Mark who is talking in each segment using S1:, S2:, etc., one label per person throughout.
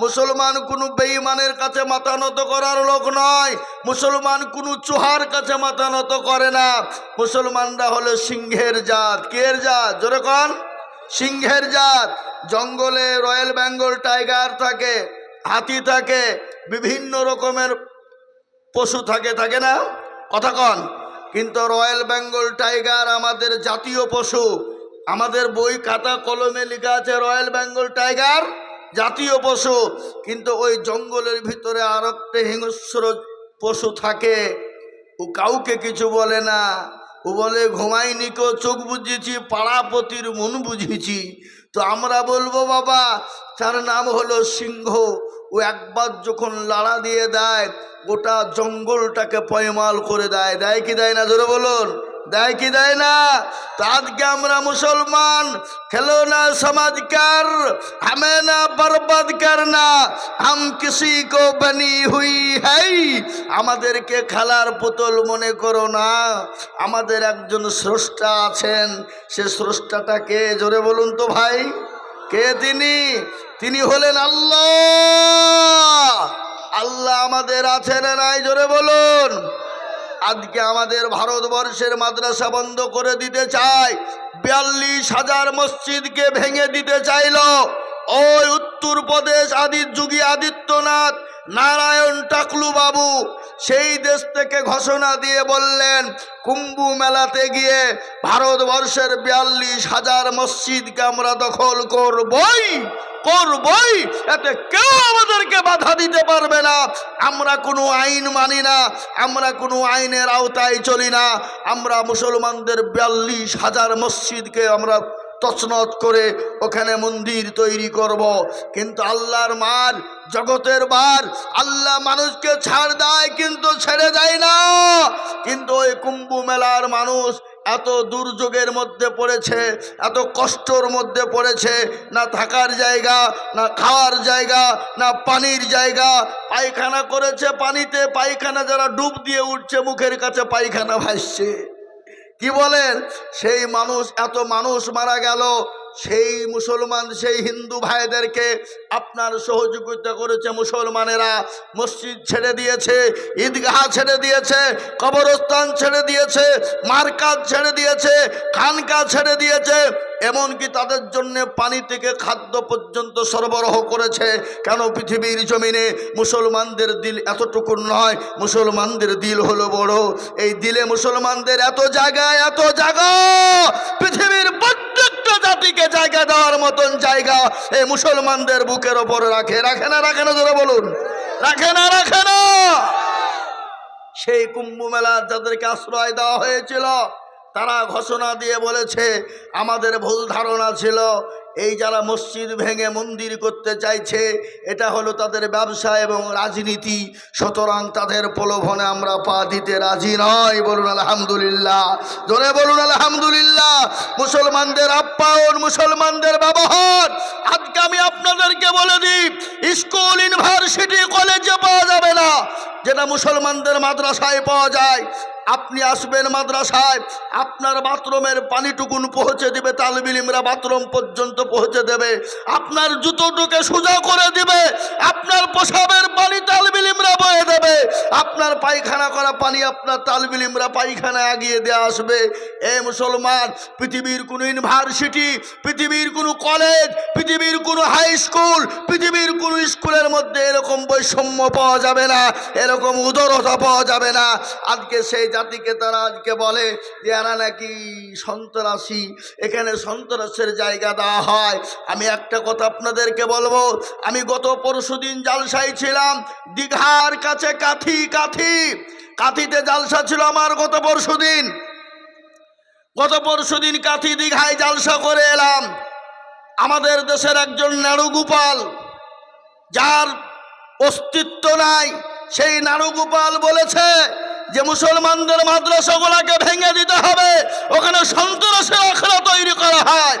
S1: মুসলমান কোনো বেঈমানের কাছে মাথা নত করার লোক নয়। মুসলমান কোনো চুহার কাছে মাথা নত করে না। মুসলমানরা হলো সিংহের জাত। কের জাত? জোরে সিংহের জাত। জঙ্গলে রয়্যাল বেঙ্গল টাইগার থাকে, হাতি থাকে, বিভিন্ন রকমের পশু থাকে থাকে না? কথা কন। কিন্তু রয়্যাল বেঙ্গল টাইগার আমাদের জাতীয় পশু। আমাদের বই খাতা কলমে লেখা আছে রয়্যাল বেঙ্গল টাইগার। জাতীয় পশু, কিন্তু ওই জঙ্গলের ভিতরে আর একটা হিংস্র পশু থাকে। ও কাউকে কিছু বলে না। ও বলে, ঘুমাইনি কেউ চোখ বুঝিয়েছি পাড়াপতির মন বুঝিয়েছি তো আমরা বলব, বাবা, তার নাম হলো সিংহ। ও একবার যখন লাড়া দিয়ে দেয়, গোটা জঙ্গলটাকে পয়মাল করে দেয়। দেয় কি দেয় না, জোরে বলুন। দেয় কি দেয় না? তো আমরা মুসলমান, খেলো না সমাজকার, হমে না বরবাদ করনা হাম কিসি কো বনি হুই হ্যাই আমাদেরকে খেলার পুতুল মনে করো না। আমাদের একজন স্রষ্টা আছেন, সে স্রষ্টাটাকে জোরে বলুন তো ভাই, কে তিনি? তিনি হলেন আল্লাহ। আল্লাহ আমাদের আছেন নাই, জোরে বলুন। আজকে আমাদের ভারতবর্ষের মাদ্রাসা বন্ধ করে দিতে চায়। বিয়াল্লিশ হাজার মসজিদকে ভেঙে দিতে চাইল। ওই উত্তরপ্রদেশ আদির যুগী আদিত্যনাথ, নারায়ণ টাকলু বাবু সেই দেশ থেকে ঘোষণা দিয়ে বললেন, কুম্ভ মেলাতে গিয়ে ভারতবর্ষের বিয়াল্লিশ হাজার মসজিদকে আমরা দখল করবই। করবই, এতে কেউ আমাদেরকে বাধা দিতে পারবে না। আমরা কোনো আইন মানি না, আমরা কোনো আইনের আওতায় চলি না। আমরা মুসলমানদের বিয়াল্লিশ হাজার মসজিদকে আমরা তছনত করে ওখানে মন্দির তৈরি করব। কিন্তু আল্লাহর মার জগতের বার। আল্লাহ মানুষকে ছাড় দেয়, কিন্তু ছেড়ে দেয় না। কিন্তু ওই কুম্ভ মেলার মানুষ এত দুর্যোগের মধ্যে পড়েছে, এত কষ্টর মধ্যে পড়েছে, না থাকার জায়গা, না খাওয়ার জায়গা, না পানির জায়গা। পায়খানা করেছে পানিতে, পায়খানা যারা ডুব দিয়ে উঠছে, মুখের কাছে পায়খানা ভাসছে। কি বলেন? সেই মানুষ এত মানুষ মারা গেল। সেই মুসলমান, সেই হিন্দু ভাইদেরকে আপনার সহযোগিতা করেছে মুসলমানেরা। মসজিদ ছেড়ে দিয়েছে, ঈদগাহ ছেড়ে দিয়েছে, কবরস্থান ছেড়ে দিয়েছে, মার্কাজ ছেড়ে দিয়েছে, খানকা ছেড়ে দিয়েছে। এমনকি তাদের জন্য পানি থেকে খাদ্য পর্যন্ত সরবরাহ করেছে। কেন পৃথিবীর জমিনে মুসলমানদের দিল এতটুকু নয়? মুসলমানদের দিল হলো বড়। এই দিলে মুসলমানদের এত জায়গা এত জায়গা! পৃথিবীর প্রত্যেকটা জাতিকে জায়গা দেওয়ার মতন জায়গা এই মুসলমানদের বুকের ওপর রাখে। রাখে না রাখে না যারা বলুন। রাখে না রাখে না। সেই কুম্ভ মেলার যাদেরকে আশ্রয় দেওয়া হয়েছিল, তারা ঘোষণা দিয়ে বলেছে, আমাদের ভুল ধারণা ছিল, এই যারা মসজিদ ভেঙে মন্দির করতে চাইছে, এটা হলো তাদের ব্যবসা এবং রাজনীতি। সুতরাং তাদের প্রলোভনে আমরা পা দিতে রাজি নয় বলুন আলহামদুলিল্লাহ। জোরে বলুন আলহামদুলিল্লাহ। মুসলমানদের আপ্যায়ন মুসলমানদের ব্যবহার। আজকে আমি আপনাদেরকে বলে দিই, স্কুল, ইউনিভার্সিটি, কলেজে পাওয়া যাবে না। যেটা মুসলমানদের মাদ্রাসায় পাওয়া যায়, আপনি আসবেন মাদ্রাসায়, আপনার বাথরুমের পানিটুকুন পৌঁছে দিবে, তালবিলিমরা বাথরুম পর্যন্ত পৌঁছে দেবে, আপনার জুতোটুকে সোজা করে দিবে, আপনার পোশাবের পানি তালবিলিমরা বয়ে দেবে, আপনার পায়খানা করা পানি আপনার তালবিলিমরা পায়খানা আগিয়ে দিয়ে আসবে। এ মুসলমান, পৃথিবীর কোনো ইউনিভার্সিটি, পৃথিবীর কোনো কলেজ, পৃথিবীর কোনো হাই স্কুল, পৃথিবীর কোনো স্কুলের মধ্যে এরকম বৈষম্য পাওয়া যাবে না, এরকম উদরতা পাওয়া যাবে না। আজকে সেই জাতিকে তারা আজকে বলে যে, এরা নাকি সন্ত্রাসী। এখানে সন্ত্রাসের জায়গা দেওয়া হয়। আমি একটা কথা আপনাদেরকে বলব, আমি গত পরশু দিন জালসাই ছিলাম, দীঘার কাছে কাথি কাথি। কাথিতে জালসা ছিল আমার গত পরশু দিন। গত পরশু দিন কাথি দীঘায় জালসা করে এলাম। আমাদের দেশের একজন নাড়ুগোপাল যার অস্তিত্ব নাই সেই নাড়ুগোপাল বলেছে যে মুসলমানদের মাদ্রাসাগুলোকে ভেঙে দিতে হবে, ওখানে সন্ত্রাসের আখড়া তৈরি করা হয়।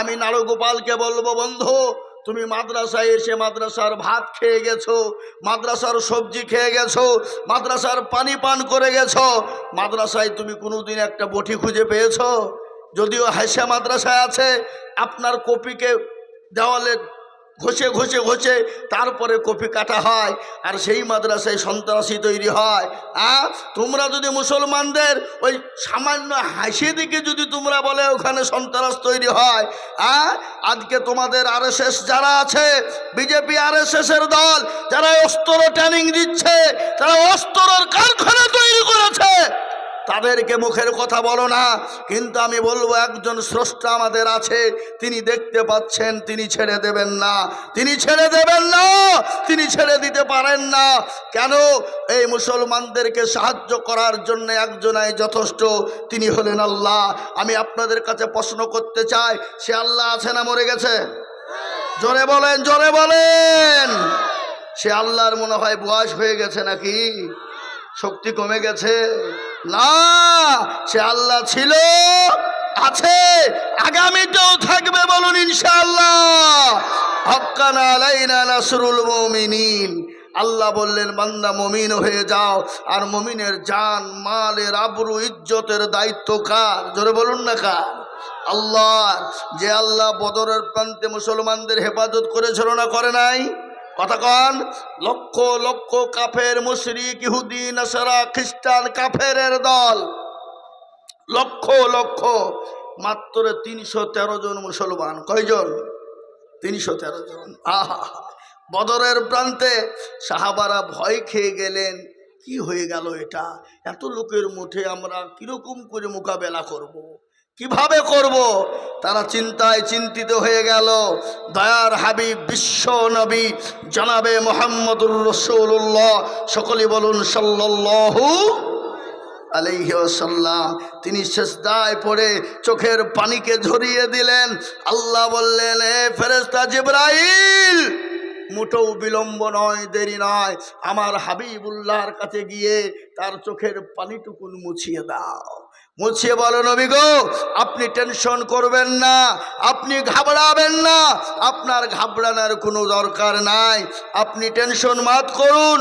S1: আমি নাড়ুগোপালকে বলব, বন্ধু, তুমি মাদ্রাসায় এসে মাদ্রাসার ভাত খেয়ে গেছো, মাদ্রাসার সবজি খেয়ে গেছো, মাদ্রাসার পানি পান করে গেছো, মাদ্রাসায় তুমি কোনোদিন একটা বটি খুঁজে পেয়েছ? যদিও হাসা মাদ্রাসায় আছে, আপনার কপিকে দেওয়ালে ঘষে ঘষে ঘষে তারপরে কপি কাটা হয় আর সেই মাদ্রাসায় সন্ত্রাসী তৈরি হয়। আ তোমরা যদি মুসলমানদের ওই সামান্য হাসি দিকে যদি তোমরা বলে ওখানে সন্ত্রাস তৈরি হয় আ আজকে তোমাদের আর যারা আছে, বিজেপি আর এর দল, যারা অস্ত্র ট্রেনিং দিচ্ছে, তারা অস্ত্রর কারখানা তৈরি করেছে। তাদেরকে মুখের কথা বলো না। কিন্তু আমি বলব, একজন স্রষ্টা আমাদের আছে, তিনি দেখতে পাচ্ছেন, তিনি ছেড়ে দেবেন না। তিনি ছেড়ে দেবেন না, তিনি ছেড়ে দিতে পারেন না। কেন? এই মুসলমানদেরকে সাহায্য করার জন্য একজনাই যথেষ্ট, তিনি হলেন আল্লাহ। আমি আপনাদের কাছে প্রশ্ন করতে চাই, সে আল্লাহ আছে না মরে গেছে? জোরে বলেন জোরে বলেন। সে আল্লাহর মনে হয় বয়স হয়ে গেছে নাকি? শক্তি কমে গেছে? না, সে আল্লাহ ছিল, আছে, আগামীতেও থাকবে বলুন ইনশাআল্লাহ। আলাইনা নাসরুল মুমিনিন। আল্লাহ বললেন, বান্দা মমিন হয়ে যাও, আর মমিনের জান, মালের আবরু, ইজ্জতের দায়িত্ব কার? জোরে বলুন না কার? আল্লাহ যে আল্লাহ বদরের প্রান্তে মুসলমানদের হেফাজত করেছিল না করে নাই? কথা কন, লক্ষ লক্ষ কাফের মুশরিক, ইহুদি, নাসারা, খ্রিস্টান কাফেরের দল, লক্ষ লক্ষ, মাত্র তিনশো তেরো জন মুসলমান। কয়জন? তিনশো তেরো জন। আহা, বদরের প্রান্তে সাহাবারা ভয় খেয়ে গেলেন, কি হয়ে গেল এটা? এত লোকের মুঠে আমরা কীরকম করে মোকাবেলা করব। কীভাবে করব? তারা চিন্তায় চিন্তিত হয়ে গেল। দয়ার হাবিব, বিশ্ব নবী, জানাবে মোহাম্মদুর রসুল্লাহ সকলে বলুন সাল্লাল্লাহু আলাইসাল্লাম তিনি শেষদায় পড়ে চোখের পানিকে ঝরিয়ে দিলেন। আল্লাহ বললেন, এ ফেরেস্তা জিব্রাইল মুঠও বিলম্ব নয়, দেরি নয়। আমার হাবিবুল্লাহর কাছে গিয়ে তার চোখের পানিটুকুন মুছিয়ে দাও। মুছিয়ে বলো নবী গো, আপনি টেনশন করবেন না, আপনি ঘাবড়াবেন না, আপনার ঘাবড়ানোর কোনো দরকার নাই, আপনি টেনশন মাত করুন।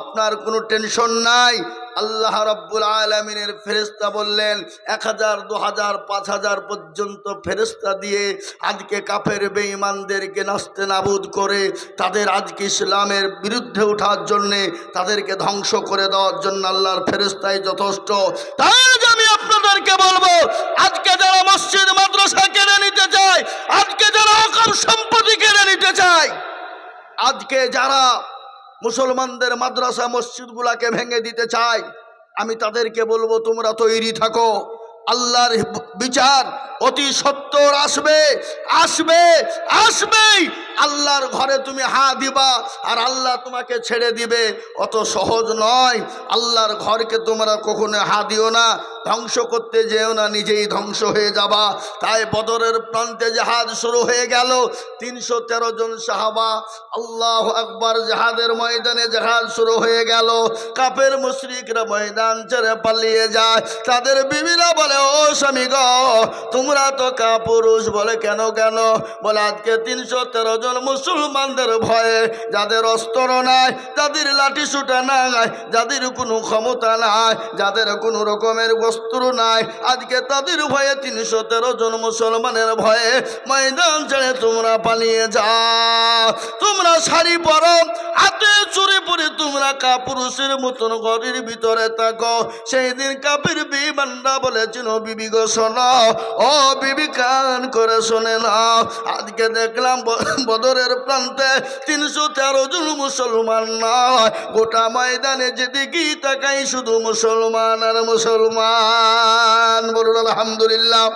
S1: আপনার কোনো টেনশন নাই। আল্লাহ রব্বুল আলমিনের ফেরেস্তা বললেন, এক হাজার, দু হাজার, পাঁচ হাজার পর্যন্ত ফেরেস্তা দিয়ে আজকে কাফের বেঈমানদেরকে নাস্তে নাবুদ করে, তাদের আজকে ইসলামের বিরুদ্ধে ওঠার জন্যে, তাদেরকে ধ্বংস করে দেওয়ার জন্য আল্লাহর ফেরেস্তাই যথেষ্ট। তাই আমি আপনাদেরকে বলব, আজকে যারা মসজিদ, মাদ্রাসা কেড়ে নিতে চায়, আজকে যারা সম্পত্তি কেড়ে নিতে চায়, আজকে যারা মুসলমানদের মাদ্রাসা মসজিদগুলাকে ভেঙে দিতে চায় আমি তাদেরকে বলব, তোমরা তৈরি থাকো। আল্লাহর বিচার অতি সত্তর আসবে আসবে, আসবেই। আল্লাহর ঘরে তুমি হা দিবা, আর আল্লাহ তোমাকে ছেড়ে দিবে। অত সহজ নয়। আল্লাহর ঘরকে তোমরা কখনো হা দিও না। ধ্বংস করতে যেও না, নিজেই ধ্বংস হয়ে যাবা। তাই বদরের প্রান্তে জাহাজ শুরু হয়ে গেল। তিনশো তেরো জন সাহাবা, আল্লাহ আকবর, জাহাদের ময়দানে জাহাজ শুরু হয়ে গেল। কাপের মুশরিকরা ময়দান ছেড়ে পালিয়ে যায়। তাদের বিবিরা বলে, ও স্বামী গ, তোমরা তো কাপুরুষ বলে কেন কেন? বলে, আজকে তিনশো তেরো জন মুসলমানদের ভয়ে যাদের অস্ত্র নাই, যাদের লাঠি সুটা নাই, যাদের কোনো ক্ষমতা নাই, যাদের কোনো রকমের বস্ত্র নাই। আজকে তাদের ভয়ে তিনশো তেরো জন মুসলমানের ভয়ে ময়দান ছেড়ে তোমরা পালিয়ে যাও। তোমরা শাড়ি পরো, হাতে চুরি পরে তোমরা কাপুরুষের মতন ঘরের ভিতরে থাকো। সেই দিন কাপের বিমানরা বলেছিল, বিবি গো, শোনো। ও বিবি, কান করে শোনে না আজকে দেখলাম বদরের প্রান্তে তিনশো তেরো জন মুসলমান নয়। গোটা ময়দানে যেদিকেই তাকাই শুধু মুসলমান আর মুসলমান। বলুন, আলহামদুলিল্লাহ।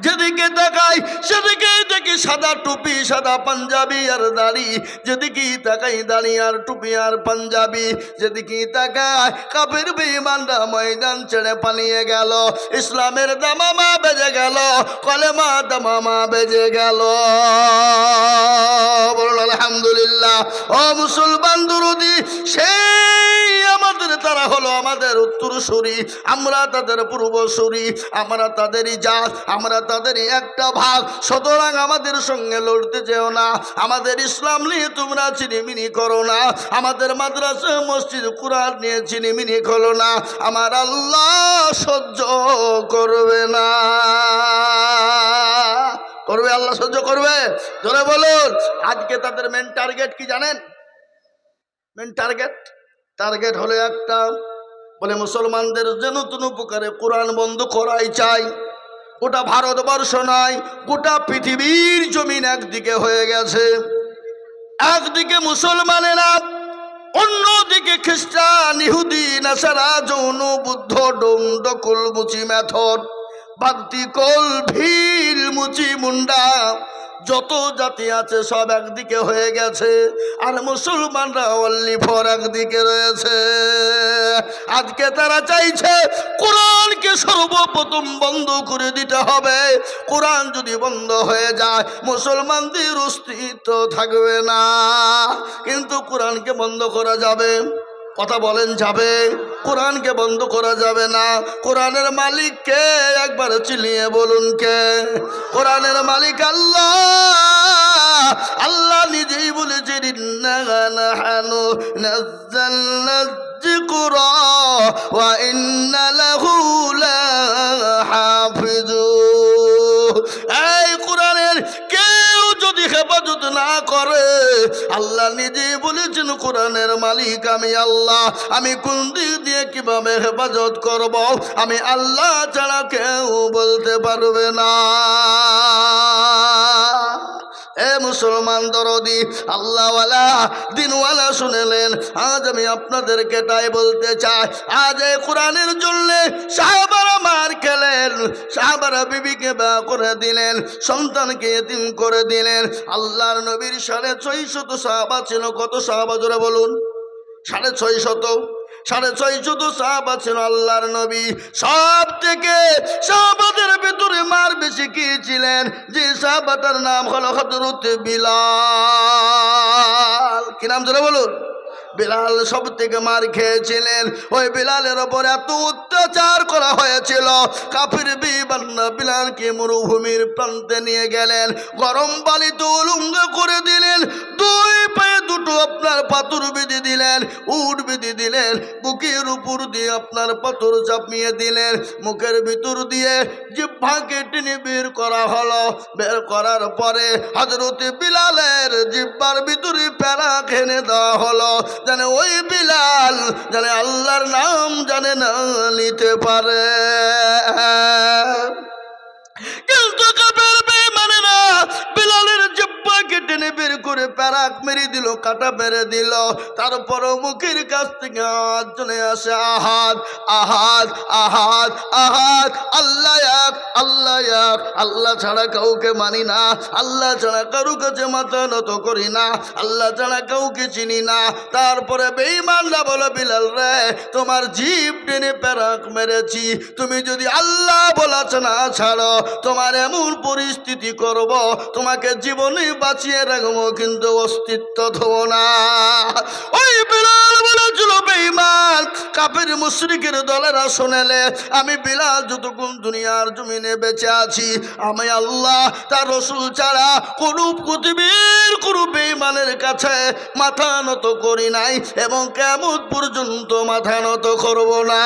S1: যেদিকে তাকাই, সেদিকে দেখি সাদা টুপি, সাদা পাঞ্জাবি আর দাড়ি। যেদিকেই তাকাই, দাড়ি আর টুপি আর পাঞ্জাবি। যেদিকে তাকাই কাপের বেঈমানরা ময়দান ছেড়ে পালিয়ে গেল। ইসলামের দামামা বেজে গেল, কলেমা দামামা বেজে গেল। বলুন, আলহামদুলিল্লাহ। ও মুসলমান দুরুদি সেই আমাদের তারা হলো আমাদের উত্তরসূরি, আমরা তাদের পূর্বসূরি, আমরা তাদেরই জাত, আমরা তাদেরই একটা ভাগ। সুতরাং আমাদের সঙ্গে লড়তে যেও না, আমাদের ইসলাম নিয়ে তোমরা চিনিমিনি করো না, আমাদের মাদ্রাসা, মসজিদ, কুরআন নিয়ে চিনিমিনি করো না, আমার আল্লাহ সহ্য করবে না। করবে আল্লাহ সহ্য করবে? ধরে বলুন। আজকে তাদের মেন টার্গেট কি জানেন? মেন টার্গেট টার্গেট হলো একটা, বলে মুসলমানদের যে নতুন উপকারে কোরআন বন্ধ করাই চাই। গোটা ভারতবর্ষ নয়, গোটা পৃথিবীর জমিন একদিকে হয়ে গেছে। একদিকে মুসলমানেরা, অন্যদিকে খ্রিস্টান, ইহুদি, নাসারা, যৌন, বুদ্ধ ডোম ডকুল মুচি মেথর, বাগতি কল ভিল মুচি, মুন্ডা যত জাতি আছে সব একদিকে হয়ে গেছে, আর মুসলমানরা অল্লি ফর একদিকে রয়েছে। আজকে তারা চাইছে কোরআনকে সর্বপ্রথম বন্ধ করে দিতে হবে। কোরআন যদি বন্ধ হয়ে যায়, মুসলমানদের অস্তিত্ব থাকবে না। কিন্তু কোরআনকে বন্ধ করা যাবে কথা বলেন যাবে, কোরআনকে বন্ধ করা যাবে না। কোরআনের মালিককে একবার চিলিয়ে বলুন কে? কোরআনের মালিক আল্লাহ আল্লাহ নিজেই বলেছেন, ইন্না নাহানু নাজ্জালনা আল্লাহ নিজে বলেছেন, কোরআনের মালিক আমি আল্লাহ। আমি কোন দিক দিয়ে কীভাবে হেফাজত করব? আমি আল্লাহ ছাড়া কেউ বলতে পারবে না। এ মুসলমান দরদি, আল্লাহওয়ালা দিনওয়ালা শুনেলেন, আজ আমি আপনাদেরকে তাই বলতে চাই, আজ এই কোরআনের জন্য সাহাবারা মার খেলেন, সাহাবারা বিবিকে বা করে দিলেন, সন্তানকে এতিম করে দিলেন, আল্লাহর নবীর সাড়ে ছয় শত সাহাবা ছিল, কত সাহাবা জোরে বলুন? সাড়ে ছয় শত সাড়ে ছয় শত সাপ ছিল আল্লাহর নবী। সব থেকে সাহাবাদের ভেতরে মার বেশি কি ছিলেন? যে সাহাবাটার নাম হলো হজরত বিলাল। কি নাম ধরে বলুন? বিলাল সব থেকে মার খেয়েছিলেন। ওই বিলালের ওপর এত অত্যাচার করা হয়েছিল। কাফির বিবান্না বিলালকে মরুভূমির প্রান্তে নিয়ে গেলেন। গরম বালিতে উলুঙ্গ করে দিলেন। দুই পায়ে দুটো আপনার পাথর বেঁধে দিলেন। উট বেঁধে দিলেন। বুকের উপর দিয়ে আপনার পাথর চাপিয়ে দিলেন। মুখের ভিতর দিয়ে জিহ্বাকে টেনে বের করা হলো। বের করার পরে হজরতে বিলালের জিব্বার ভিতরে প্যারা খেনে দেওয়া হলো। জানে ওই বিলাল জানে আল্লাহর নাম জানে না নিতে পারে। কিন্তু কাপের জিব্বাকে টেনে বের করে প্যারাক মেরে দিল, কাটা মেরে দিল। তারপরও মুখের কাছ থেকে আওয়াজ চলে আসে আহাদ আহাদ আহাদ আহাদ আল্লাহ এক আল্লাহ এক। আল্লাহ ছাড়া কাউকে মানি না। আল্লাহ ছাড়া কারু কাছে মাথা নত করি না। আল্লাহ ছাড়া কাউকে চিনি না। তারপরে বেঈমানরা বলো, বিলাল রে, তোমার জিভ টেনে প্যারাক মেরেছি। তুমি যদি আল্লাহ বলাছ না ছাড়ো, তোমার এমন পরিস্থিতি করব, তোমাকে জীবনে বাঁচিয়ে রাখব, কিন্তু অস্তিত্ব ধোবো না। ওই বিলাল বলেছিল বেঈমান কাপের মুশরিকের দলেরা শোনালে, আমি বিলাল যতক্ষণ দুনিয়ার জমিনে বেঁচে আছি, আমি আল্লাহ, তার রসুল ছাড়া কোন পৃথিবীর কোন বেইমানের কাছে মাথা নত করি নাই এবং কেমন পর্যন্ত মাথা নত করব না।